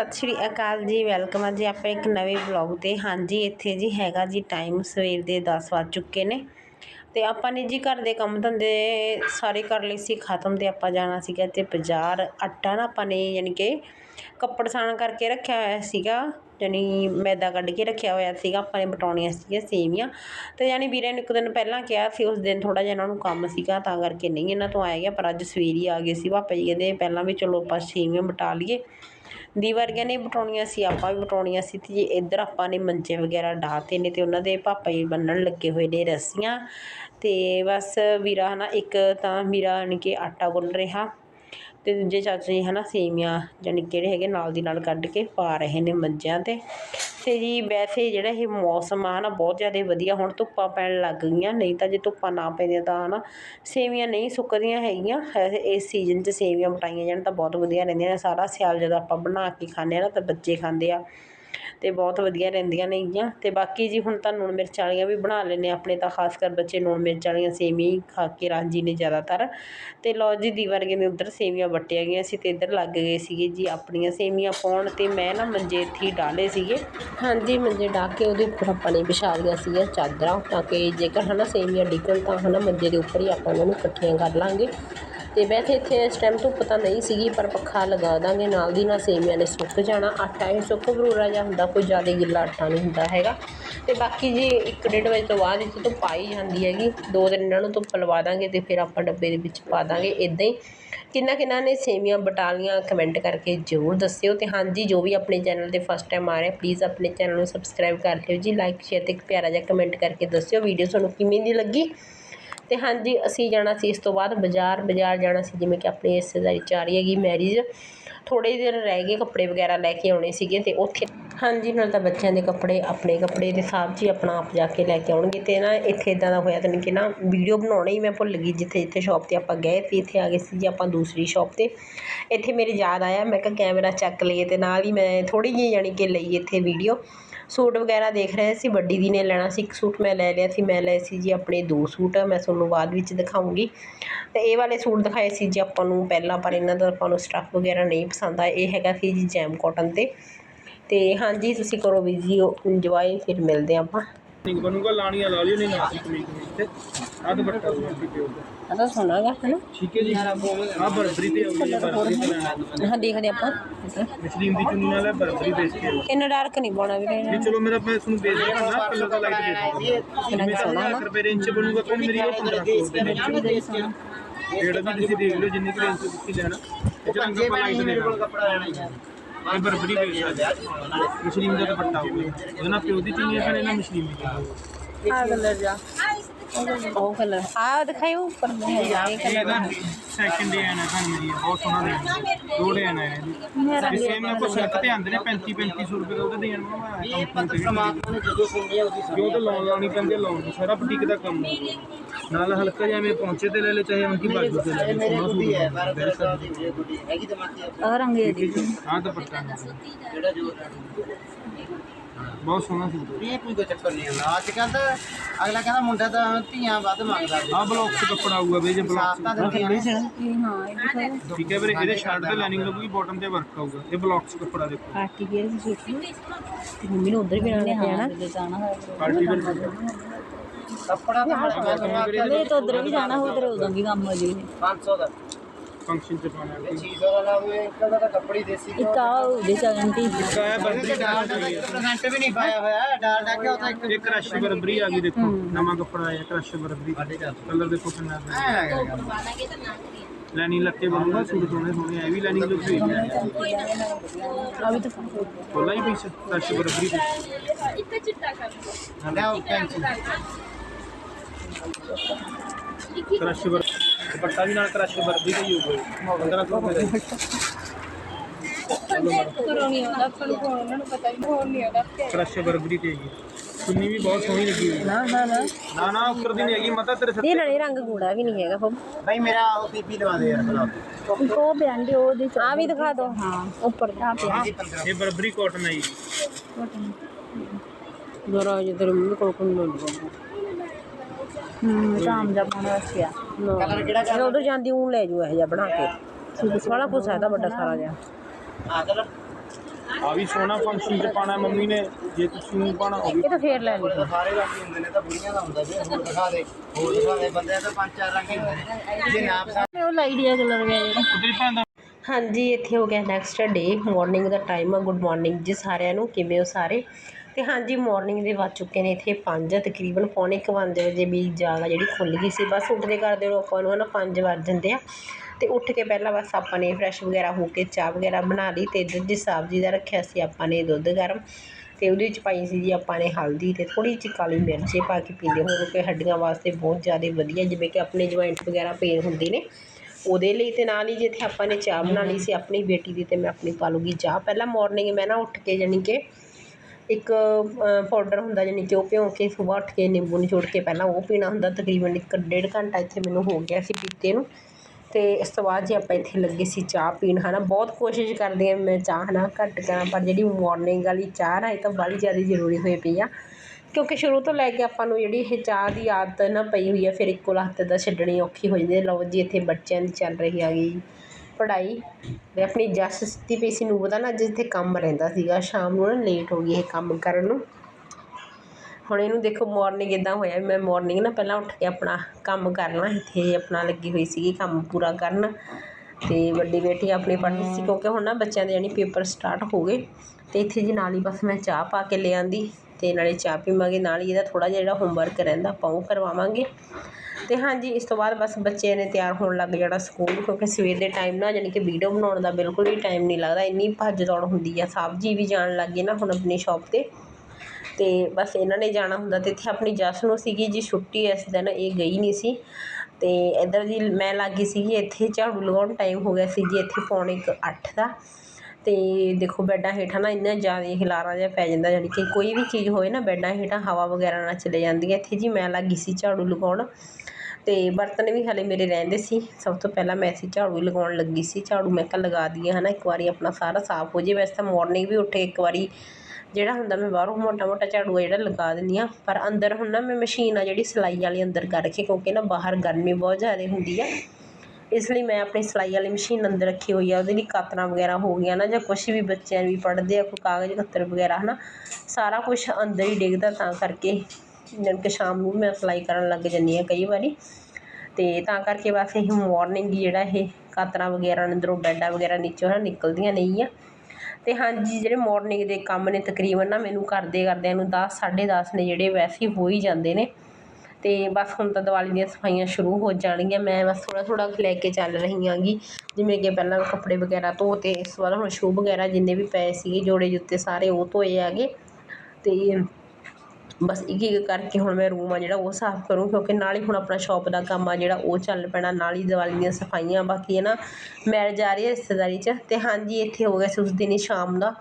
ਸਤਿ ਸ਼੍ਰੀ ਅਕਾਲ ਜੀ, ਵੈਲਕਮ ਆ ਜੀ ਆਪਾਂ ਇੱਕ ਨਵੇਂ ਵਲੌਗ ਤੇ। ਹਾਂਜੀ, ਇੱਥੇ ਜੀ ਹੈਗਾ ਜੀ ਟਾਈਮ ਸਵੇਰ ਦੇ 10 ਵੱਜ ਚੁੱਕੇ ਨੇ। ਤੇ ਆਪਾਂ ਨੇ ਜੀ ਘਰ ਦੇ ਕੰਮ ਧੰਦੇ ਸਾਰੇ ਕਰ ਲਏ ਸੀ, ਖਤਮ ਤੇ ਆਪਾਂ ਜਾਣਾ ਸੀਗਾ ਤੇ ਬਾਜ਼ਾਰ। ਆਟਾ ਨਾ ਆਪਾਂ ਨੇ ਯਾਨੀ ਕਿ ਕੱਪੜ ਸਾਣ ਕਰਕੇ ਰੱਖਿਆ ਹੋਇਆ ਸੀਗਾ, ਯਾਨੀ ਮੈਦਾ ਕੱਢ ਕੇ ਰੱਖਿਆ ਹੋਇਆ ਸੀਗਾ, ਆਪਾਂ ਨੇ ਬਟਾਉਣੀਆਂ ਸੀਗੀਆਂ ਸੇਵੀਆਂ ਤੇ ਯਾਨੀ ਵੀਰੇ ਨੂੰ ਇੱਕ ਦਿਨ ਪਹਿਲਾਂ ਕਿਹਾ ਸੀ, ਉਸ ਦਿਨ ਥੋੜਾ ਜਿਹਾ ਇਹਨਾਂ ਨੂੰ ਕੰਮ ਸੀਗਾ, ਤਾਂ ਕਰਕੇ ਨਹੀਂ ਇਹਨਾਂ ਤੋਂ ਆਇਆ ਗਿਆ ਪਰ ਅੱਜ ਸਵੇਰ ਹੀ ਆ ਗਏ ਸੀ, ਪਾਪਾ ਜੀ ਕਹਿੰਦੇ ਪਹਿਲਾਂ ਵੀ ਚਲੋ ਆਪਾਂ ਸੇਵੀਆਂ ਬਟਾ ਲਈਏ। ਦੀ ਵਰਗੀਆਂ ਨੇ ਬਟਾਉਣੀਆਂ ਸੀ, ਆਪਾਂ ਵੀ ਬਟਾਉਣੀਆਂ ਸੀ ਅਤੇ ਜੀ ਇੱਧਰ ਆਪਾਂ ਨੇ ਮੰਜੇ ਵਗੈਰਾ ਡਾਹ ਤੇ ਨੇ ਅਤੇ ਉਹਨਾਂ ਦੇ ਪਾਪਾ ਜੀ ਬੰਨਣ ਲੱਗੇ ਹੋਏ ਨੇ ਰੱਸੀਆਂ ਅਤੇ ਬਸ ਵੀਰਾ ਹੈ ਨਾ ਇੱਕ ਤਾਂ ਵੀਰਾ ਯਾਨੀ ਕਿ ਆਟਾ ਗੁੰਨ ਰਿਹਾ ਅਤੇ ਦੂਜੇ ਚਾਚਾ ਜੀ ਹੈ ਨਾ ਸੇਵੀਆਂ ਯਾਨੀ ਕਿਹੜੇ ਹੈਗੇ ਨਾਲ ਦੀ ਨਾਲ ਕੱਢ ਕੇ ਪਾ ਰਹੇ ਨੇ ਮੰਜਿਆਂ ਤੇ। ਅਤੇ ਜੀ ਵੈਸੇ ਜਿਹੜਾ ਇਹ ਮੌਸਮ ਆ ਹੈ ਨਾ ਬਹੁਤ ਜ਼ਿਆਦਾ ਵਧੀਆ, ਹੁਣ ਧੁੱਪਾਂ ਪੈਣ ਲੱਗ ਗਈਆਂ, ਨਹੀਂ ਤਾਂ ਜੇ ਧੁੱਪਾਂ ਨਾ ਪੈਂਦੀਆਂ ਤਾਂ ਹੈ ਨਾ ਸੇਵੀਆਂ ਨਹੀਂ ਸੁੱਕਦੀਆਂ ਹੈਗੀਆਂ। ਵੈਸੇ ਇਸ ਸੀਜ਼ਨ 'ਚ ਸੇਵੀਆਂ ਬਟਾਈਆਂ ਜਾਣ ਤਾਂ ਬਹੁਤ ਵਧੀਆ ਰਹਿੰਦੀਆਂ ਸਾਰਾ ਸਿਆਲ ਜਦੋਂ ਆਪਾਂ ਬਣਾ ਕੇ ਖਾਂਦੇ ਹਾਂ ਨਾ ਤਾਂ ਬੱਚੇ ਖਾਂਦੇ ਆ। ਅਤੇ ਬਹੁਤ ਵਧੀਆ ਰਹਿੰਦੀਆਂ ਨੇਗੀਆਂ। ਅਤੇ ਬਾਕੀ ਜੀ ਹੁਣ ਤਾਂ ਲੂਣ ਮਿਰਚ ਵਾਲੀਆਂ ਵੀ ਬਣਾ ਲੈਨੇ ਆਪਣੇ ਤਾਂ ਖਾਸ ਕਰ ਬੱਚੇ ਲੂਣ ਮਿਰਚ ਵਾਲੀਆਂ ਸੇਵੀਆਂ ਹੀ ਖਾ ਕੇ ਰਾਜੀ ਨੇ ਜ਼ਿਆਦਾਤਰ। ਅਤੇ ਲਓ ਜੀ ਦੀ ਵਰਗੇ ਨੇ ਉੱਧਰ ਸੇਵੀਆਂ ਵੱਟੀਆਂ ਗਈਆਂ ਸੀ ਅਤੇ ਇੱਧਰ ਲੱਗ ਗਏ ਸੀਗੇ ਜੀ ਆਪਣੀਆਂ ਸੇਵੀਆਂ ਪਾਉਣ ਅਤੇ ਮੈਂ ਨਾ ਮੰਜੇ ਇੱਥੇ ਹੀ ਡਾਲੇ ਸੀਗੇ। ਹਾਂਜੀ, ਮੰਜੇ ਡਾ ਕੇ ਉਹਦੇ ਉੱਪਰ ਆਪਾਂ ਨੇ ਵਿਛਾ ਲਿਆ ਸੀਗੀਆਂ ਚਾਦਰਾਂ ਤਾਂ ਕਿ ਜੇਕਰ ਹਨਾ ਸੇਵੀਆਂ ਡਿੱਗਣ ਤਾਂ ਹਨਾ ਮੰਜੇ ਦੇ ਉੱਪਰ ਹੀ ਆਪਾਂ ਉਹਨਾਂ ਨੂੰ ਇਕੱਠੀਆਂ ਕਰ ਲਾਂਗੇ। ਤੇ ਵੈਸੇ ਇੱਥੇ ਇਸ ਟਾਈਮ ਧੁੱਪ ਤਾਂ ਨਹੀਂ ਸੀਗੀ, ਪਰ ਪੱਖਾ ਲਗਾ ਦਾਂਗੇ, ਨਾਲ ਦੀ ਨਾਲ ਸੇਵੀਆਂ ਨੇ ਸੁੱਕ ਜਾਣਾ। ਆਟਾ ਇਹ ਸੁੱਕ ਭਰੂਰਾ ਜਿਹਾ ਹੁੰਦਾ, ਕੋਈ ਜ਼ਿਆਦਾ ਗਿੱਲਾ ਆਟਾ ਨਹੀਂ ਹੁੰਦਾ ਹੈਗਾ। ਅਤੇ ਬਾਕੀ ਜੀ 1:30 ਵਜੇ ਤੋਂ ਬਾਅਦ ਇੱਥੇ ਧੁੱਪ ਆ ਹੀ ਜਾਂਦੀ ਹੈਗੀ। ਦੋ ਦਿਨ ਇਹਨਾਂ ਨੂੰ ਧੁੱਪ ਲਵਾ ਦਾਂਗੇ ਅਤੇ ਫਿਰ ਆਪਾਂ ਡੱਬੇ ਦੇ ਵਿੱਚ ਪਾ ਦਾਂਗੇ ਇਦਾਂ ਹੀ। ਕਿੰਨਾ ਕਿੰਨਾ ਨੇ ਸੇਵੀਆਂ, ਬਟਾਲੀਆਂ ਕਮੈਂਟ ਕਰਕੇ ਜ਼ਰੂਰ ਦੱਸਿਓ। ਅਤੇ ਹਾਂਜੀ, ਜੋ ਵੀ ਆਪਣੇ ਚੈਨਲ ਤੇ ਫਸਟ ਟਾਈਮ ਆ ਰਿਹਾ ਪਲੀਜ਼ ਆਪਣੇ ਚੈਨਲ ਨੂੰ ਸਬਸਕ੍ਰਾਈਬ ਕਰ ਲਿਓ ਜੀ। ਲਾਈਕ ਸ਼ੇਅਰ ਤੇ ਇੱਕ ਪਿਆਰਾ ਜਿਹਾ ਕਮੈਂਟ ਕਰਕੇ ਦੱਸਿਓ। ਵੀਡੀਓ ਤੁਹਾਨੂੰ ਕਿਵੇਂ ਦੀ ਲੱਗੀ? ਅਤੇ ਹਾਂਜੀ, ਅਸੀਂ ਜਾਣਾ ਸੀ ਇਸ ਤੋਂ ਬਾਅਦ ਬਾਜ਼ਾਰ ਬਾਜ਼ਾਰ ਜਾਣਾ ਸੀ, ਜਿਵੇਂ ਕਿ ਆਪਣੀ ਰਿਸ਼ਤੇਦਾਰੀ ਚ ਆ ਰਹੀ ਹੈਗੀ ਮੈਰਿਜ ਥੋੜੇ ਦਿਨ ਰਹਿ ਗਏ, ਕੱਪੜੇ ਵਗੈਰਾ ਲੈ ਕੇ ਆਉਣੇ ਸੀਗੇ ਅਤੇ ਉੱਥੇ ਹਾਂਜੀ, ਨਾਲ ਤਾਂ ਬੱਚਿਆਂ ਦੇ ਕੱਪੜੇ, ਆਪਣੇ ਕੱਪੜੇ ਅਤੇ ਸਭ 'ਚ ਹੀ ਆਪਣਾ ਆਪ ਜਾ ਕੇ ਲੈ ਕੇ ਆਉਣਗੇ ਅਤੇ ਨਾ ਇੱਥੇ ਇੱਦਾਂ ਦਾ ਹੋਇਆ ਤਨ ਕਿ ਨਾ ਵੀਡੀਓ ਬਣਾਉਣਾ ਹੀ ਮੈਂ ਭੁੱਲ ਗਈ, ਜਿੱਥੇ ਜਿੱਥੇ ਸ਼ਾਪ ਤੇ ਆਪਾਂ ਗਏ ਸੀ, ਇੱਥੇ ਆ ਗਏ ਸੀ ਜੀ ਆਪਾਂ ਦੂਸਰੀ ਸ਼ਾਪ ਤੇ। ਇੱਥੇ ਮੇਰੇ ਯਾਦ ਆਇਆ, ਮੈਂ ਕਿਹਾ ਕੈਮਰਾ ਚੱਕ ਲਈਏ ਅਤੇ ਨਾਲ ਹੀ ਮੈਂ ਥੋੜ੍ਹੀ ਜਿਹੀ ਯਾਨੀ ਕਿ ਲਈ ਇੱਥੇ ਵੀਡੀਓ ਸੂਟ ਵਗੈਰਾ ਦੇਖ ਰਹੇ ਸੀ, ਵੱਡੀ ਦੀ ਨੇ ਲੈਣਾ ਸੀ, ਇੱਕ ਸੂਟ ਮੈਂ ਲੈ ਲਿਆ ਸੀ, ਮੈਂ ਲਏ ਸੀ ਜੀ ਆਪਣੇ ਦੋ ਸੂਟ, ਮੈਂ ਤੁਹਾਨੂੰ ਬਾਅਦ ਵਿੱਚ ਦਿਖਾਉਂਗੀ। ਤੇ ਇਹ ਵਾਲੇ ਸੂਟ ਦਿਖਾਏ ਸੀ ਜੀ ਆਪਾਂ ਨੂੰ ਪਹਿਲਾਂ, ਪਰ ਇਹਨਾਂ ਦਾ ਆਪਾਂ ਨੂੰ ਸਟੱਫ ਵਗੈਰਾ ਨਹੀਂ ਪਸੰਦ ਆਇਆ ਇਹ ਹੈਗਾ ਸੀ ਜੀ ਜੈਮ ਕਾਟਨ ਤੇ। ਤੇ ਹਾਂਜੀ, ਤੁਸੀਂ ਕਰੋ ਵੀਡੀਓ ਇੰਜੋਏ ਫਿਰ ਮਿਲਦੇ ਹਾਂ ਆਪਾਂ। ਬਣੂਗਾ, ਲਾਣੀਆਂ ਲਾ ਲਿਓ, ਨਹੀਂ ਨਾ ਕਮੀਜ਼ ਤੇ ਆਹ ਦੁਪੱਟਾ ਹੋਊਗਾ ਠੀਕ ਹੈ ਅਦਾ ਸੋਨਾਗਾ ਹੈ ਨਾ ਠੀਕ ਹੈ ਜੀ। ਆਹ ਬਰਬਰੀ ਤੇ ਆਉਂਦੀ ਹੈ ਬਰਬਰੀ ਤੇ ਲੈਣਾ ਹਾਂ। ਦੇਖਦੇ ਆਪਾਂ। ਮਸਲੀਮ ਦੀ ਚੁੰਨੀ ਨਾਲ ਹੈ ਬਰਬਰੀ ਵੇਚ ਕੇ ਆਊ। ਇਹਨਾਂ ਡਾਰਕ ਨਹੀਂ ਪਾਉਣਾ ਵੀਰੇ ਨਹੀਂ ਚਲੋ ਮੇਰਾ ਮੈਂ ਤੁਹਾਨੂੰ ਵੇਚ ਦੇਣਾ ਨਾ ਕਲਰ ਦਾ ਲਾਈਟ ਦੇ ਦੂੰਗਾ ਮੈਂ ਤਾਂ 1000 ਰੁਪਏ ਰੇਂਜ ਬਣੂਗਾ ਤਾਂ ਮੇਰੀ ਉਹ 1500 ਦੇ ਜਿਹੜਾ ਵੀ ਤੁਸੀਂ ਦੇਖ ਲਓ ਜਿੰਨੀ ਕੁ ਰੇਂਜ ਤੁਸੀਂ ਲੈਣਾ। ਇਹ ਚ ਰੰਗ ਆਪਾਂ ਲਾਈਟ ਦੇ ਦੇਣਾ ਇਹ ਬਰਬਰੀ ਵੇਚ ਸਕਦੇ ਮਸਲੀਮ ਦਾ ਦੁਪੱਟਾ ਹੋਊਗਾ ਉਹਦੇ ਨਾਲ ਪਿਓ ਦੀ ਚੁੰਨੀ ਹੈ ਇਹਨਾਂ ਮਸਲੀਮ ਦੀ ਆ ਕਲਰ ਜਾ। ਉਹ ਕਲਰ ਆ ਦਿਖਾਇਓ ਉੱਪਰ ਮੈਂ ਇਹ ਇਹ ਸੈਕਿੰਡ ਡੇ ਆਣਾ ਤੁਹਾਨੂੰ ਮੇਰੀ ਬਹੁਤ ਸੋਹਣਾ ਦੇ ਦੋ ਡੇ ਆਣਾ ਹੈ ਸੇਮ ਮੇਰੇ ਕੋਲ ਸਿਲਕ ਤੇ ਆਂਦੇ ਨੇ 35 3500 ਰੁਪਏ ਦਾ ਉਹਦੇ ਦੇਣ ਨੂੰ ਮੈਂ ਕੰਪਨੀ ਤੇ ਜੋ ਤਾਂ ਲਾਉਣ ਲਾਉਣੀ ਪੈਂਦੀ ਲਾਉਣ ਦੀ ਸਾਰਾ ਬੁਟੀਕ ਦਾ ਕੰਮ ਨਾਲ ਹਲਕਾ ਜਿਹਾ ਮੈਂ ਪਹੁੰਚੇ ਤੇ ਲੈ ਲੈ ਚਾਹੇ ਉਨਕੀ ਬਾਜੂ ਤੇ ਲੈ ਲੈ ਸੋਹਣਾ ਸੂਟ ਆ ਰੰਗ ਇਹ ਠੀਕ ਹੈ ਜੀ ਆਹ ਦੁਪੱਟਾ ਹੈ? ਬਹੁਤ ਸੋਹਣਾ ਸੂਟ ਇਹ ਕੋਈ ਚੱਕਰ ਨਹੀਂ ਹੁੰਦਾ ਅੱਜ ਕੱਲ ਤਾਂ ਅਗਲਾ ਕਹਿੰਦਾ ਮੁੰਡਾ ਤਾਂ ਧੀਆਂ ਵੱਧ ਮੰਗਦਾ। ਜੀ ਆਹ ਬਲੌਕ ਚ ਕੱਪੜਾ ਆਊਗਾ ਵੀ ਜੇ ਬਲੌਕ ਸਾਫ਼ ਤਾਂ ਦਿੰਦੀਆਂ ਨੇ। ਹਾਂ ਇਹ ਦਿਖਾਓ ਠੀਕ ਹੈ ਵੀਰੇ ਇਹਦੇ ਸ਼ਰਟ ਤੇ ਲਾਈਨਿੰਗ ਲੱਗੂਗੀ ਬਾਟਮ ਤੇ ਵਰਕ ਆਊਗਾ। ਇਹ ਬਲੌਕ ਚ ਕੱਪੜਾ ਦੇਖੋ। ਪਾਰਟੀ ਵੇਅਰ ਦੀ ਸੂਟ ਤੇ ਮੰਮੀ ਨੂੰ ਉਧਰ ਵੀ ਨਾਲ ਲੈ ਕੇ ਆਣਾ। ਪਾਰਟੀ ਵੇਅਰ ਕੱਪੜਾ ਤਾਂ ਨਹੀਂ ਤਾਂ ਉਧਰ ਵੀ ਜਾਣਾ ਉਧਰ ਉਦੋਂ ਵੀ ਕੰਮ ਹੋ ਜੀ। 500 ਦਾ। ਫੰਕਸ਼ਨ ਚ ਪਾਣਾ ਹੈ 600 ਦਾ ਲਾਵੇ ਇੱਕ ਦਾ ਤਾਂ ਕੱਪੜੀ ਦੇਸੀ ਇੱਕ ਆ ਉਹਦੇ ਚ ਗੰਟੀ ਕਾਇਆ ਬਰਬਰੀ ਡਾਲ ਪਰਸੈਂਟ ਵੀ ਨਹੀਂ ਪਾਇਆ ਹੋਇਆ ਡਾਲ ਡਾ ਕੇ ਉਹ ਤਾਂ ਇੱਕ ਇਹ ਕ੍ਰਸ਼ ਬਰਬਰੀ ਆ ਗਈ ਦੇਖੋ ਨਵਾਂ ਕੱਪੜਾ ਆਇਆ ਕ੍ਰਸ਼ ਬਰਬਰੀ ਕਲਰ ਦੇਖੋ ਕਿੰਨਾ ਐਂ ਹੈਗਾ ਲੈਣੀ ਲੱਕੇ ਬਣੂਗਾ ਸੂਟ ਸੋਹਣੇ ਸੋਹਣੇ ਐ ਵੀ ਲੈਣੀ ਲੱਗੀ ਹੋਈ ਹੈ ਆ ਵੀ ਤਾਂ ਕੋਲਾ ਹੀ ਪੀਸ ਕ੍ਰਸ਼ ਬਰਬਰੀ ਤੇ ਹੰਡਾ ਉਹ ਪੈਂਚੀ ਕ੍ਰਸ਼ ਬਰ ਦੁਪੱਟਾ ਵੀ ਨਾਲ ਕ੍ਰਸ਼ ਬਰਬਰੀ ਦਾ ਹੀ ਹੋਊਗਾ 1500 ਰੁਪਏ ਦਾ ਕਰਾਉਣੀ ਆਉਂਦਾ ਆਪਾਂ ਨੂੰ ਹੁਣ ਉਹਨਾਂ ਨੂੰ ਪਤਾ ਵੀ ਹੋਰ ਨਹੀਂ ਆਉਂਦਾ। ਕ੍ਰਸ਼ ਬਰਬਰੀ ਤੇ ਹੈਗੀ ਚੁੰਨੀ ਵੀ ਬਹੁਤ ਸੋਹਣੀ ਲੱਗੀ ਹੋਈ ਹੈ ਨਾ ਨਾ ਨਾ ਨਾ ਨਾ ਉੱਪਰ ਦੀ ਨਹੀਂ ਹੈਗੀ ਮਤਾ ਤੇਰੇ ਇਹ ਨਾਲੇ ਰੰਗ ਗੂੜਾ ਵੀ ਨਹੀਂ ਹੈਗਾ ਫੋਮ ਭਾਈ ਮੇਰਾ ਉਹ ਪੀਪੀ ਲਵਾ ਦੇ ਯਾਰ ਗੁਲਾਬ ਉਹ ਬੈਂਡ ਉਹਦੇ ਚ ਆ ਵੀ ਦਿਖਾ ਦਿਓ ਹਾਂ ਉੱਪਰ ਦਾ ਪਿਆ ਹਾਂਜੀ 15 ਇਹ ਬਰਬਰੀ ਕਾਟਨ ਹੈ ਜੀ ਜਰਾ ਜਿੱਧਰ ਮੰਮੀ ਕੋਲ ਕੋਈ ਨਹੀਂ ਹੂੰ ਸ਼ਾਮ ਦਾ ਪਾਉਣਾ ਰੱਖਿਆ ਕਲਰ ਕਿਹੜਾ ਜਦੋਂ ਉਧਰ ਜਾਂਦੀ ਉਹ ਲੈ ਜੂ ਇਹ ਜਿਹਾ ਬਣਾ ਕੇ। ਬੜਾ ਕੁਛ ਹੈ ਤਾਂ ਵੱਡਾ ਸਾਰਾ ਜਿਹਾ। ਆ ਕਲਰ ਆ ਵੀ ਸੋਨਾ ਫੰਕਸ਼ਨ 'ਚ ਪਾਣਾ ਮੰਮੀ ਨੇ ਜੇ ਤੁਸੀਂ ਨੂੰ ਪਾਣਾ ਉਹ ਵੀ ਇਹ ਤਾਂ ਫੇਰ ਲੈ ਲਈ ਤਾਂ ਸਾਰੇ ਰੰਗ ਹੀ ਹੁੰਦੇ ਨੇ ਤਾਂ ਬੁੜੀਆਂ ਦਾ ਹੁੰਦਾ ਜੀ ਹੋਰ ਦਿਖਾ ਦੇ ਹੋਰ ਦਿਖਾ ਦੇ ਬੰਦੇ ਤਾਂ ਪੰਜ ਚਾਰ ਰੰਗ ਹੀ ਹੁੰਦੇ ਨੇ। ਜੇ ਨਾ ਪਸੰਦ ਉਹ ਲਾਈਡੀਆ ਕਲਰ ਗਿਆ ਜਿਹੜਾ ਉਧਰ ਭੈਣ ਦਾ ਹਾਂਜੀ ਇੱਥੇ ਹੋ ਗਿਆ ਨੈਕਸਟ ਡੇ ਮਾਰਨਿੰਗ ਦਾ ਟਾਈਮ ਆ ਗੁੱਡ ਮਾਰਨਿੰਗ ਜੀ ਸਾਰਿਆਂ ਨੂੰ ਕਿਵੇਂ ਹੋ ਸਾਰੇ? ਅਤੇ ਹਾਂਜੀ ਮੋਰਨਿੰਗ ਦੇ ਵੱਜ ਚੁੱਕੇ ਨੇ ਇੱਥੇ ਪੰਜ ਤਕਰੀਬਨ ਪੌਣੇ ਕੁ ਪੰਜ ਵਜੇ ਵੀ ਜਾਗਾ ਜਿਹੜੀ ਖੁੱਲ੍ਹ ਗਈ ਸੀ। ਬਸ ਉੱਠਦੇ ਕਰਦੇ ਨੂੰ ਆਪਾਂ ਨੂੰ ਹੈ ਨਾ ਪੰਜ ਵੱਜ ਜਾਂਦੇ ਆ ਅਤੇ ਉੱਠ ਕੇ ਪਹਿਲਾਂ ਬਸ ਆਪਾਂ ਨੇ ਫਰੈਸ਼ ਵਗੈਰਾ ਹੋ ਕੇ ਚਾਹ ਵਗੈਰਾ ਬਣਾ ਲਈ ਅਤੇ ਇੱਧਰ ਜੀ ਸਬਜ਼ੀ ਦਾ ਰੱਖਿਆ ਸੀ ਆਪਾਂ ਨੇ ਦੁੱਧ ਗਰਮ ਅਤੇ ਉਹਦੇ ਵਿੱਚ ਪਾਈ ਸੀ ਜੀ ਆਪਾਂ ਨੇ ਹਲਦੀ ਅਤੇ ਥੋੜ੍ਹੀ ਜਿਹੀ ਕਾਲੀ ਮਿਰਚ ਪਾ ਕੇ ਪੀਂਦੇ ਹੋ ਕਿ ਹੱਡੀਆਂ ਵਾਸਤੇ ਬਹੁਤ ਜ਼ਿਆਦਾ ਵਧੀਆ ਜਿਵੇਂ ਕਿ ਆਪਣੇ ਜੁਆਇੰਟ ਵਗੈਰਾ ਪੇਨ ਹੁੰਦੇ ਨੇ, ਉਹਦੇ ਲਈ ਤੇ ਨਾਲ ਹੀ ਜਿੱਥੇ ਆਪਾਂ ਨੇ ਚਾਹ ਬਣਾ ਲਈ ਸੀ ਆਪਣੀ ਬੇਟੀ ਦੀ ਤੇ ਮੈਂ ਆਪਣੀ ਪਾ ਲੂਗੀ ਚਾਹ। ਪਹਿਲਾਂ ਮਾਰਨਿੰਗ ਮੈਂ ਨਾ ਉੱਠ ਕੇ ਜਾਣੀ ਕਿ ਇੱਕ ਪਾਊਡਰ ਹੁੰਦਾ ਜਾਣੀ ਕਿ ਉਹ ਭਿਉਂ ਕੇ ਸੁਬਾਹ ਉੱਠ ਕੇ ਨਿੰਬੂ ਨਿਚੋੜ ਕੇ ਪਹਿਲਾਂ ਉਹ ਪੀਣਾ ਹੁੰਦਾ, ਤਕਰੀਬਨ ਇੱਕ ਡੇਢ ਘੰਟਾ ਇੱਥੇ ਮੈਨੂੰ ਹੋ ਗਿਆ ਸੀ ਪੀਤੇ ਨੂੰ। ਅਤੇ ਇਸ ਤੋਂ ਬਾਅਦ ਜੇ ਆਪਾਂ ਇੱਥੇ ਲੱਗੇ ਸੀ ਚਾਹ ਪੀਣ ਹੈ ਨਾ ਬਹੁਤ ਕੋਸ਼ਿਸ਼ ਕਰਦੇ ਹਾਂ ਮੈਂ ਚਾਹ ਨਾ ਘੱਟ ਕਰਾਂ, ਪਰ ਜਿਹੜੀ ਮੋਰਨਿੰਗ ਵਾਲੀ ਚਾਹ ਨਾ, ਇਹ ਤਾਂ ਬੜੀ ਜ਼ਿਆਦਾ ਜ਼ਰੂਰੀ ਹੋਈ ਪਈ ਆ। ਕਿਉਂਕਿ ਸ਼ੁਰੂ ਤੋਂ ਲੈ ਕੇ ਆਪਾਂ ਨੂੰ ਜਿਹੜੀ ਇਹ ਚਾਹ ਦੀ ਆਦਤ ਨਾ ਪਈ ਹੋਈ ਆ, ਫਿਰ ਇੱਕੋ ਲੱਤ ਦਾ ਛੱਡਣੀ ਔਖੀ ਹੋ ਜਾਂਦੀ ਹੈ ਲਓ ਜੀ, ਇੱਥੇ ਬੱਚਿਆਂ ਦੀ ਚੱਲ ਰਹੀ ਆ ਗਈ। ਪੜ੍ਹਾਈ ਤੇ ਆਪਣੀ ਜੱਸ ਸੁੱਤੀ ਪਈ ਸੀ ਨੂੰ ਪਤਾ ਨਾ ਅੱਜ ਇੱਥੇ ਕੰਮ ਰਹਿੰਦਾ ਸੀਗਾ, ਸ਼ਾਮ ਨੂੰ ਨਾ ਲੇਟ ਹੋ ਗਈ ਇਹ ਕੰਮ ਕਰਨ ਨੂੰ। ਹੁਣ ਇਹਨੂੰ ਦੇਖੋ ਮਾਰਨਿੰਗ ਇਦਾਂ ਹੋਇਆ ਵੀ ਮੈਂ ਮਾਰਨਿੰਗ ਨਾ ਪਹਿਲਾਂ ਉੱਠ ਕੇ ਆਪਣਾ ਕੰਮ ਕਰਨਾ, ਇੱਥੇ ਆਪਣਾ ਲੱਗੀ ਹੋਈ ਸੀਗੀ ਕੰਮ ਪੂਰਾ ਕਰਨ। ਤੇ ਵੱਡੀ ਬੇਟੀ ਆਪਣੀ ਪੜ੍ਹਦੀ ਸੀ, ਕਿਉਂਕਿ ਹੁਣ ਨਾ ਬੱਚਿਆਂ ਦੇ ਜਾਣੀ ਪੇਪਰ ਸਟਾਰਟ ਹੋ ਗਏ ਤੇ ਇੱਥੇ ਜੀ ਨਾਲ ਹੀ ਬਸ ਮੈਂ ਚਾਹ ਪਾ ਕੇ ਲੈ ਅਤੇ ਤੇ ਨਾਲੇ ਚਾਹ ਪੀਵਾਂਗੇ, ਨਾਲ ਹੀ ਇਹਦਾ ਥੋੜ੍ਹਾ ਜਿਹਾ ਜਿਹੜਾ ਹੋਮਵਰਕ ਰਹਿੰਦਾ, ਆਪਾਂ ਉਹ ਕਰਵਾਵਾਂਗੇ। ਅਤੇ ਹਾਂਜੀ, ਇਸ ਤੋਂ ਬਾਅਦ ਬਸ ਬੱਚਿਆਂ ਨੇ ਤਿਆਰ ਹੋਣ ਲੱਗ ਜਾਣਾ ਸਕੂਲ, ਕਿਉਂਕਿ ਸਵੇਰ ਦੇ ਟਾਈਮ ਨਾ, ਜਾਣੀ ਕਿ ਵੀਡੀਓ ਬਣਾਉਣ ਦਾ ਬਿਲਕੁਲ ਵੀ ਟਾਈਮ ਨਹੀਂ ਲੱਗਦਾ। ਇੰਨੀ ਭੱਜ ਦੌੜ ਹੁੰਦੀ ਆ ਸਬਜ਼ੀ ਵੀ ਜਾਣ ਲੱਗ ਗਏ ਨਾ ਹੁਣ ਆਪਣੀ ਸ਼ਾਪ ਤੇ। ਅਤੇ ਬਸ ਇਹਨਾਂ ਨੇ ਜਾਣਾ ਹੁੰਦਾ ਅਤੇ ਇੱਥੇ ਆਪਣੀ ਜਸ ਨੂੰ ਸੀਗੀ ਜੀ, ਛੁੱਟੀ ਇਸ ਦਿਨ, ਇਹ ਗਈ ਨਹੀਂ ਸੀ। ਅਤੇ ਇੱਧਰ ਜੀ, ਮੈਂ ਲੱਗ ਗਈ ਸੀਗੀ ਇੱਥੇ, ਝਾੜੂ ਲਗਾਉਣ ਟਾਈਮ ਹੋ ਗਿਆ ਸੀ ਜੀ, ਇੱਥੇ ਪੌਣੇ ਕੁ ਅੱਠ ਦਾ। ਅਤੇ ਦੇਖੋ ਬੈੱਡਾਂ ਹੇਠਾਂ ਨਾ ਇੰਨਾ ਜ਼ਿਆਦਾ ਖਿਲਾਰਾ ਜਿਹਾ ਪੈ ਜਾਂਦਾ, ਜਾਣੀ ਕਿ ਕੋਈ ਵੀ ਚੀਜ਼ ਹੋਏ ਨਾ ਬੈੱਡਾਂ ਹੇਠਾਂ ਹਵਾ ਵਗੈਰਾ ਨਾਲ ਚਲੇ ਜਾਂਦੀ ਹੈ ਇੱਥੇ ਜੀ ਮੈਂ ਲੱਗ ਗਈ ਸੀ ਝਾੜੂ ਲਗਾਉਣ ਅਤੇ ਬਰਤਨ ਵੀ ਹਾਲੇ ਮੇਰੇ ਰਹਿੰਦੇ ਸੀ। ਸਭ ਤੋਂ ਪਹਿਲਾਂ ਮੈਂ ਸੀ ਝਾੜੂ ਹੀ ਲਗਾਉਣ ਲੱਗੀ ਸੀ। ਝਾੜੂ ਮੈਂ ਕਿਹਾ ਲਗਾ ਦਈਏ ਨਾ ਇੱਕ ਵਾਰੀ ਆਪਣਾ ਸਾਰਾ ਸਾਫ਼ ਹੋ ਜੇ। ਵੈਸੇ ਤਾਂ ਮੋਰਨਿੰਗ ਵੀ ਉੱਠ ਕੇ ਇੱਕ ਵਾਰੀ, ਜਿਹੜਾ ਹੁੰਦਾ ਮੈਂ ਬਾਹਰੋਂ ਮੋਟਾ ਮੋਟਾ ਝਾੜੂ ਆ ਜਿਹੜਾ ਲਗਾ ਦਿੰਦੀ ਹਾਂ। ਪਰ ਅੰਦਰ ਹੁਣ ਨਾ ਮੈਂ ਮਸ਼ੀਨ ਆ ਜਿਹੜੀ ਸਿਲਾਈ ਵਾਲੀ ਅੰਦਰ ਕਰਕੇ, ਕਿਉਂਕਿ ਨਾ ਬਾਹਰ ਗਰਮੀ ਬਹੁਤ ਜ਼ਿਆਦਾ ਹੁੰਦੀ ਆ। ਇਸ ਲਈ ਮੈਂ ਆਪਣੀ ਸਿਲਾਈ ਵਾਲੀ ਮਸ਼ੀਨ ਅੰਦਰ ਰੱਖੀ ਹੋਈ ਆ, ਉਹਦੇ ਲਈ ਕਾਤਰਾਂ ਵਗੈਰਾ ਹੋ ਗਈਆਂ ਨਾ, ਜਾਂ ਕੁਛ ਵੀ ਬੱਚਿਆਂ ਵੀ ਪੜ੍ਹਦੇ ਆ, ਕੋਈ ਕਾਗਜ਼ ਕੱਤਰ ਵਗੈਰਾ ਹੈ ਨਾ ਸਾਰਾ ਕੁਛ ਅੰਦਰ ਹੀ ਡਿੱਗਦਾ ਤਾਂ ਕਰਕੇ ਜਾਣੀ ਕਿ ਸ਼ਾਮ ਨੂੰ ਮੈਂ ਸਿਲਾਈ ਕਰਨ ਲੱਗ ਜਾਂਦੀ ਹਾਂ ਕਈ ਵਾਰੀ। ਅਤੇ ਤਾਂ ਕਰਕੇ ਬਸ ਇਹ ਮੋਰਨਿੰਗ ਜਿਹੜਾ ਇਹ ਕਾਤਰਾਂ ਵਗੈਰਾ ਅੰਦਰੋਂ ਬੈਡਾਂ ਵਗੈਰਾ ਨੀਚੋਂ ਨਾ ਨਿਕਲਦੀਆਂ ਨਹੀਂ ਆ। ਤੇ ਹਾਂਜੀ, ਜਿਹੜੇ ਮੋਰਨਿੰਗ ਦੇ ਕੰਮ ਨੇ ਤਕਰੀਬਨ ਨਾ ਮੈਨੂੰ ਕਰਦੇ ਕਰਦਿਆਂ ਨੂੰ ਦਸ, ਸਾਢੇ ਦਸ ਨੇ ਜਿਹੜੇ ਵੈਸੇ ਹੀ ਹੋ ਹੀ ਜਾਂਦੇ ਨੇ। ਅਤੇ ਬਸ ਹੁਣ ਤਾਂ ਦੀਵਾਲੀ ਦੀਆਂ ਸਫਾਈਆਂ ਸ਼ੁਰੂ ਹੋ ਜਾਣਗੀਆਂ। ਮੈਂ ਬਸ ਥੋੜ੍ਹਾ ਥੋੜ੍ਹਾ ਲੈ ਕੇ ਚੱਲ ਰਹੀ ਆਂਗੀ ਜਿਵੇਂ ਕਿ ਪਹਿਲਾਂ ਕੱਪੜੇ ਵਗੈਰਾ ਧੋ ਤੇ ਇਸ ਤੋਂ ਬਾਅਦ ਹੁਣ ਸ਼ੂ ਵਗੈਰਾ ਜਿੰਨੇ ਵੀ ਪਏ ਸੀਗੇ, ਜੋੜੇ ਜੁੱਤੇ ਸਾਰੇ ਉਹ ਧੋਏ ਹੈਗੇ। ਅਤੇ ਬਸ ਇੱਕ ਇੱਕ ਕਰਕੇ ਹੁਣ ਮੈਂ ਰੂਮ ਆ ਜਿਹੜਾ ਉਹ ਸਾਫ਼ ਕਰੂੰ, ਕਿਉਂਕਿ ਨਾਲ ਹੀ ਹੁਣ ਆਪਣਾ ਸ਼ੋਪ ਦਾ ਕੰਮ ਆ ਜਿਹੜਾ ਉਹ ਚੱਲ ਪੈਣਾ, ਨਾਲ ਹੀ ਦੀਵਾਲੀ ਦੀਆਂ ਸਫਾਈਆਂ ਬਾਕੀ ਹੈ ਨਾ। ਮੈਰਿਜ ਆ ਰਹੀ ਹੈ ਰਿਸ਼ਤੇਦਾਰੀ 'ਚ ਅਤੇ ਹਾਂਜੀ, ਇੱਥੇ ਹੋ ਗਿਆ ਸੀ ਉਸ ਦਿਨ ਹੀ ਸ਼ਾਮ ਦਾ।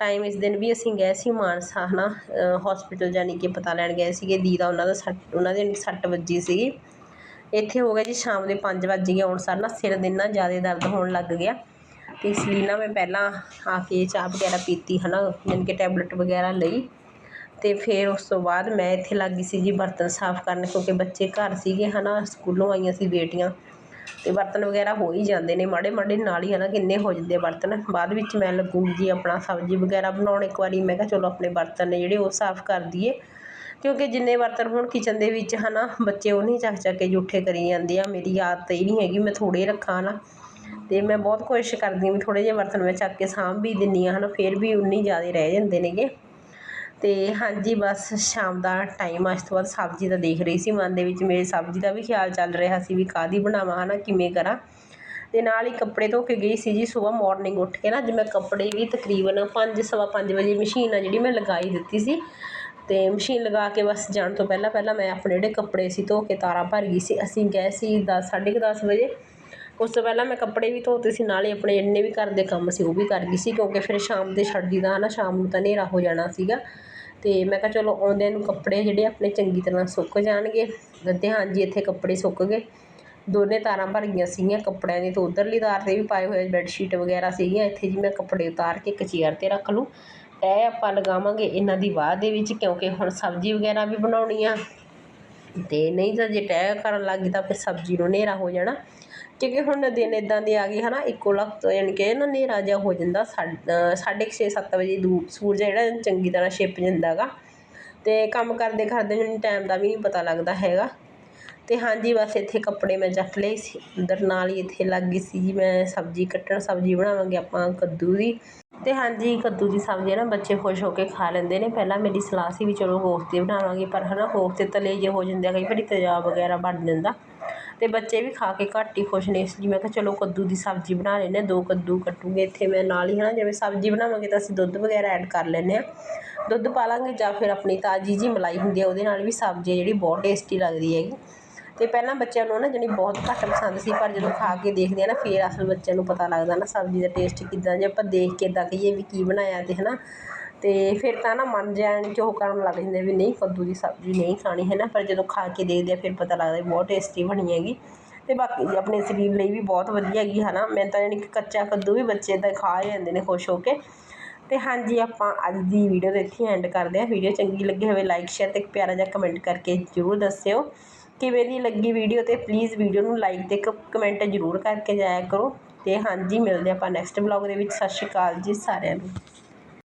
ਟਾਈਮ ਇਸ ਦਿਨ ਵੀ ਅਸੀਂ ਗਏ ਸੀ ਮਾਨਸਾ ਹੈ ਨਾ ਹੋਸਪਿਟਲ ਜਾਣੀ ਕਿ ਪਤਾ ਲੈਣ ਗਏ ਸੀਗੇ, ਦੀਦਾ ਉਹਨਾਂ ਦਾ ਸੱਟ, ਉਹਨਾਂ ਦੇ ਸੱਟ ਵੱਜੀ ਸੀਗੀ। ਇੱਥੇ ਹੋ ਗਿਆ ਜੀ, ਸ਼ਾਮ ਦੇ ਪੰਜ ਵੱਜ ਗਏ ਆਉਣ ਸਾਰ, ਨਾ ਸਿਰ ਦੇ ਨਾ ਜ਼ਿਆਦਾ ਦਰਦ ਹੋਣ ਲੱਗ ਗਿਆ। ਅਤੇ ਇਸ ਲਈ ਨਾ ਮੈਂ ਪਹਿਲਾਂ ਆ ਕੇ ਚਾਹ ਵਗੈਰਾ ਪੀਤੀ ਹੈ ਨਾ ਜਾਣੀ ਕਿ ਟੈਬਲੇਟ ਵਗੈਰਾ ਲਈ। ਅਤੇ ਫਿਰ ਉਸ ਤੋਂ ਬਾਅਦ ਮੈਂ ਇੱਥੇ ਲੱਗ ਗਈ ਸੀ ਜੀ, ਬਰਤਨ ਸਾਫ਼ ਕਰਨ, ਕਿਉਂਕਿ ਬੱਚੇ ਘਰ ਸੀਗੇ ਹੈ ਨਾ ਸਕੂਲੋਂ ਆਈਆਂ ਸੀ ਬੇਟੀਆਂ। ਅਤੇ ਬਰਤਨ ਵਗੈਰਾ ਹੋ ਹੀ ਜਾਂਦੇ ਨੇ, ਮਾੜੇ ਮਾੜੇ ਨਾਲ ਹੀ ਹੈ ਨਾ ਕਿੰਨੇ ਹੋ ਜਾਂਦੇ ਬਰਤਨ। ਬਾਅਦ ਵਿੱਚ ਮੈਂ ਲੱਗੂਗੀ ਜੀ ਆਪਣਾ ਸਬਜ਼ੀ ਵਗੈਰਾ ਬਣਾਉਣ ਇੱਕ ਵਾਰੀ, ਮੈਂ ਕਿਹਾ ਚਲੋ ਆਪਣੇ ਬਰਤਨ ਨੇ ਜਿਹੜੇ ਉਹ ਸਾਫ਼ ਕਰ ਦਈਏ। ਕਿਉਂਕਿ ਜਿੰਨੇ ਬਰਤਨ ਹੁਣ ਕਿਚਨ ਦੇ ਵਿੱਚ ਹੈ ਨਾ ਬੱਚੇ ਉਹ ਨਹੀਂ ਚੱਕ ਚੱਕ ਕੇ ਜੂਠੇ ਕਰੀ ਜਾਂਦੇ ਆ, ਮੇਰੀ ਆਦਤ ਇਹ ਨਹੀਂ ਹੈਗੀ ਮੈਂ ਥੋੜੇ ਰੱਖਾਂ ਹੈ ਨਾ ਅਤੇ ਮੈਂ ਬਹੁਤ ਕੋਸ਼ਿਸ਼ ਕਰਦੀ ਹਾਂ ਵੀ ਥੋੜ੍ਹੇ ਜਿਹੇ ਬਰਤਨ ਮੈਂ ਚੱਕ ਕੇ ਸਾਂਭ ਵੀ ਦਿੰਦੀ ਹਾਂ ਹੈ ਨਾ ਫਿਰ ਵੀ ਉਨੀ ਜ਼ਿਆਦਾ ਰਹਿ ਜਾਂਦੇ ਨੇਗੇ। ਅਤੇ ਹਾਂਜੀ, ਬਸ ਸ਼ਾਮ ਦਾ ਟਾਈਮ ਆ। ਇਸ ਤੋਂ ਬਾਅਦ ਸਬਜ਼ੀ ਦਾ ਦੇਖ ਰਹੀ ਸੀ। ਮਨ ਦੇ ਵਿੱਚ ਮੇਰੇ ਸਬਜ਼ੀ ਦਾ ਵੀ ਖਿਆਲ ਚੱਲ ਰਿਹਾ ਸੀ ਵੀ ਕਾਹਦੀ ਬਣਾਵਾਂ ਹੈ ਨਾ ਕਿਵੇਂ ਕਰਾਂ। ਅਤੇ ਨਾਲ ਹੀ ਕੱਪੜੇ ਧੋ ਕੇ ਗਈ ਸੀ ਜੀ ਸੁਬਾਹ ਮੋਰਨਿੰਗ ਉੱਠ ਕੇ ਨਾ। ਅੱਜ ਮੈਂ ਕੱਪੜੇ ਵੀ ਤਕਰੀਬਨ ਪੰਜ, ਸਵਾ ਪੰਜ ਵਜੇ ਮਸ਼ੀਨ ਆ ਜਿਹੜੀ ਮੈਂ ਲਗਾਈ ਦਿੱਤੀ ਸੀ। ਅਤੇ ਮਸ਼ੀਨ ਲਗਾ ਕੇ ਬਸ ਜਾਣ ਤੋਂ ਪਹਿਲਾਂ ਪਹਿਲਾਂ ਮੈਂ ਆਪਣੇ ਜਿਹੜੇ ਕੱਪੜੇ ਸੀ ਧੋ ਕੇ ਤਾਰਾਂ ਭਰ ਗਈ ਸੀ। ਅਸੀਂ ਗਏ ਸੀ ਦਸ, ਸਾਢੇ ਕੁ ਦਸ ਵਜੇ। ਉਸ ਤੋਂ ਪਹਿਲਾਂ ਮੈਂ ਕੱਪੜੇ ਵੀ ਧੋਤੇ ਸੀ, ਨਾਲੇ ਆਪਣੇ ਜਿੰਨੇ ਵੀ ਘਰ ਦੇ ਕੰਮ ਸੀ, ਉਹ ਵੀ ਕਰ ਗਈ ਸੀ, ਕਿਉਂਕਿ ਫਿਰ ਸ਼ਾਮ ਦੇ ਛੱਡਦੀ ਹੈ ਨਾ ਸ਼ਾਮ ਨੂੰ ਤਾਂ ਹਨੇਰਾ ਹੋ ਜਾਣਾ ਸੀਗਾ। ਅਤੇ ਮੈਂ ਕਿਹਾ ਚਲੋ ਆਉਂਦਿਆਂ ਨੂੰ ਕੱਪੜੇ ਜਿਹੜੇ ਆਪਣੇ ਚੰਗੀ ਤਰ੍ਹਾਂ ਸੁੱਕ ਜਾਣਗੇ, ਤੇ ਹਾਂਜੀ ਇੱਥੇ ਕੱਪੜੇ ਸੁੱਕ ਗਏ। ਦੋਨੇ ਤਾਰਾਂ ਭਰ ਗਈਆਂ ਸੀਗੀਆਂ ਕੱਪੜਿਆਂ ਦੀ ਤੇ ਉੱਧਰਲੀ ਤਾਰ ਤੇ ਵੀ ਪਾਏ ਹੋਏ ਬੈੱਡਸ਼ੀਟ ਵਗੈਰਾ ਸੀਗੀਆਂ, ਇੱਥੇ ਜੀ ਮੈਂ ਕੱਪੜੇ ਉਤਾਰ ਕੇ ਇੱਕ ਚੇਅਰ ਤੇ ਰੱਖ ਲੂੰ। ਇਹ ਆਪਾਂ ਲਗਾਵਾਂਗੇ ਇਹਨਾਂ ਦੀ ਬਾਅਦ ਦੇ ਵਿੱਚ, ਕਿਉਂਕਿ ਹੁਣ ਸਬਜ਼ੀ ਵਗੈਰਾ ਵੀ ਬਣਾਉਣੀ ਆ। ਅਤੇ ਨਹੀਂ ਤਾਂ ਜੇ ਤੈਅ ਕਰਨ ਲੱਗ ਗਈ ਤਾਂ ਫਿਰ ਸਬਜ਼ੀ ਨੂੰ ਹਨੇਰਾ ਹੋ ਜਾਣਾ। ਕਿਉਂਕਿ ਹੁਣ ਦਿਨ ਇੱਦਾਂ ਦੀ ਆ ਗਈ ਹੈ ਨਾ ਇੱਕੋ ਲਖਤ, ਯਾਨੀ ਕਿ ਨਾ ਹਨੇਰਾ ਜਿਹਾ ਹੋ ਜਾਂਦਾ ਸਾਡ- ਸਾਢੇ ਕੁ ਛੇ, ਸੱਤ ਵਜੇ ਦੂ, ਸੂਰਜ ਜਿਹੜਾ ਚੰਗੀ ਤਰ੍ਹਾਂ ਛਿਪ ਜਾਂਦਾ ਗਾ। ਅਤੇ ਕੰਮ ਕਰਦੇ ਕਰਦੇ ਮੈਨੂੰ ਟਾਈਮ ਦਾ ਵੀ ਨਹੀਂ ਪਤਾ ਲੱਗਦਾ ਹੈਗਾ। ਅਤੇ ਹਾਂਜੀ, ਬਸ ਇੱਥੇ ਕੱਪੜੇ ਮੈਂ ਚੱਕ ਲਏ ਸੀ, ਅੰਦਰ ਨਾਲ ਹੀ ਇੱਥੇ ਲੱਗ ਗਈ ਸੀ ਜੀ ਮੈਂ ਸਬਜ਼ੀ ਕੱਟਣ, ਸਬਜ਼ੀ ਬਣਾਵਾਂਗੇ ਆਪਾਂ ਕੱਦੂ ਦੀ। ਅਤੇ ਹਾਂਜੀ, ਕੱਦੂ ਦੀ ਸਬਜ਼ੀ ਨਾ ਬੱਚੇ ਖੁਸ਼ ਹੋ ਕੇ ਖਾ ਲੈਂਦੇ ਨੇ, ਪਹਿਲਾਂ ਮੇਰੀ ਸਲਾਹ ਸੀ ਵੀ ਚਲੋ ਕੋਫਤੇ ਬਣਾਵਾਂਗੇ, ਪਰ ਹੈ ਹਨਾ ਕੋਫਤੇ ਤਲੇ ਜੇ ਹੋ ਜਾਂਦੇ ਆ, ਕਈ ਵਾਰੀ ਤੇਜ਼ਾਬ ਵਗੈਰਾ ਬਣ ਜਾਂਦਾ। ਅਤੇ ਬੱਚੇ ਵੀ ਖਾ ਕੇ ਘੱਟ ਹੀ ਖੁਸ਼ ਨੇ। ਇਸ ਲਈ ਮੈਂ ਕਿਹਾ, ਚਲੋ ਕੱਦੂ ਦੀ ਸਬਜ਼ੀ ਬਣਾ ਲੈਂਦੇ ਹਾਂ, ਦੋ ਕੱਦੂ ਕੱਟੂਗੇ ਇੱਥੇ ਮੈਂ ਨਾਲ ਹੀ ਹੈ ਨਾ ਜਿਵੇਂ ਸਬਜ਼ੀ ਬਣਾਵਾਂਗੇ ਤਾਂ ਅਸੀਂ ਦੁੱਧ ਵਗੈਰਾ ਐਡ ਕਰ ਲੈਂਦੇ ਹਾਂ। ਦੁੱਧ ਪਾ ਲਾਂਗੇ ਜਾਂ ਫਿਰ ਆਪਣੀ ਤਾਜ਼ੀ ਜਿਹੀ ਮਲਾਈ ਹੁੰਦੀ ਆ, ਉਹਦੇ ਨਾਲ ਵੀ ਸਬਜ਼ੀ ਹੈ ਜਿਹੜੀ ਬਹੁਤ ਟੇਸਟੀ ਲੱਗਦੀ ਹੈਗੀ। ਅਤੇ ਪਹਿਲਾਂ ਬੱਚਿਆਂ ਨੂੰ ਨਾ ਜਾਣੀ ਬਹੁਤ ਘੱਟ ਪਸੰਦ ਸੀ, ਪਰ ਜਦੋਂ ਖਾ ਕੇ ਦੇਖਦੇ ਆ ਨਾ, ਫਿਰ ਅਸਲ ਬੱਚਿਆਂ ਨੂੰ ਪਤਾ ਲੱਗਦਾ ਨਾ ਸਬਜ਼ੀ ਦਾ ਟੇਸਟ ਕਿੱਦਾਂ। ਜੇ ਆਪਾਂ ਦੇਖ ਕੇ ਇੱਦਾਂ ਕਹੀਏ ਵੀ ਕੀ ਬਣਾਇਆ ਅਤੇ ਹੈ ਨਾ ਅਤੇ ਫਿਰ ਤਾਂ ਨਾ ਮਨ ਜਾਣ ਕਿ ਉਹ ਕਰਨ ਲੱਗ ਜਾਂਦੇ ਵੀ ਨਹੀਂ ਕੱਦੂ ਦੀ ਸਬਜ਼ੀ ਨਹੀਂ ਖਾਣੀ ਹੈ ਨਾ ਪਰ ਜਦੋਂ ਖਾ ਕੇ ਦੇਖਦੇ ਆ, ਫਿਰ ਪਤਾ ਲੱਗਦਾ ਬਹੁਤ ਟੇਸਟੀ ਬਣੀ ਹੈਗੀ। ਅਤੇ ਬਾਕੀ ਆਪਣੇ ਸਰੀਰ ਲਈ ਵੀ ਬਹੁਤ ਵਧੀਆ ਹੈਗੀ ਹੈ ਨਾ ਮੈਂ ਤਾਂ ਯਾਨੀ ਕਿ ਕੱਚਾ ਕੱਦੂ ਵੀ ਬੱਚੇ ਤਾਂ ਖਾ ਜਾਂਦੇ ਨੇ ਖੁਸ਼ ਹੋ ਕੇ। ਅਤੇ ਹਾਂਜੀ, ਆਪਾਂ ਅੱਜ ਦੀ ਵੀਡੀਓ ਦੇ ਇੱਥੇ ਐਂਡ ਕਰਦੇ ਹਾਂ ਵੀਡੀਓ ਚੰਗੀ ਲੱਗੀ ਹੋਵੇ ਲਾਈਕ ਸ਼ੇਅਰ ਅਤੇ ਪਿਆਰਾ ਜਿਹਾ ਕਮੈਂਟ ਕਰਕੇ ਜ਼ਰੂਰ ਦੱਸਿਓ। ਕਿਵੇਂ ਦੀ ਲੱਗੀ ਵੀਡੀਓ ਤੇ ਪਲੀਜ਼ ਵੀਡੀਓ ਨੂੰ ਲਾਈਕ ਤੇ ਕਮੈਂਟ ਜ਼ਰੂਰ ਕਰਕੇ ਜਾਇਆ ਕਰੋ। ਤੇ ਹਾਂਜੀ, ਮਿਲਦੇ ਆਪਾਂ ਨੈਕਸਟ ਵਲੌਗ ਦੇ ਵਿੱਚ। ਸਤਿ ਸ਼੍ਰੀ ਅਕਾਲ ਜੀ ਸਾਰਿਆਂ ਨੂੰ।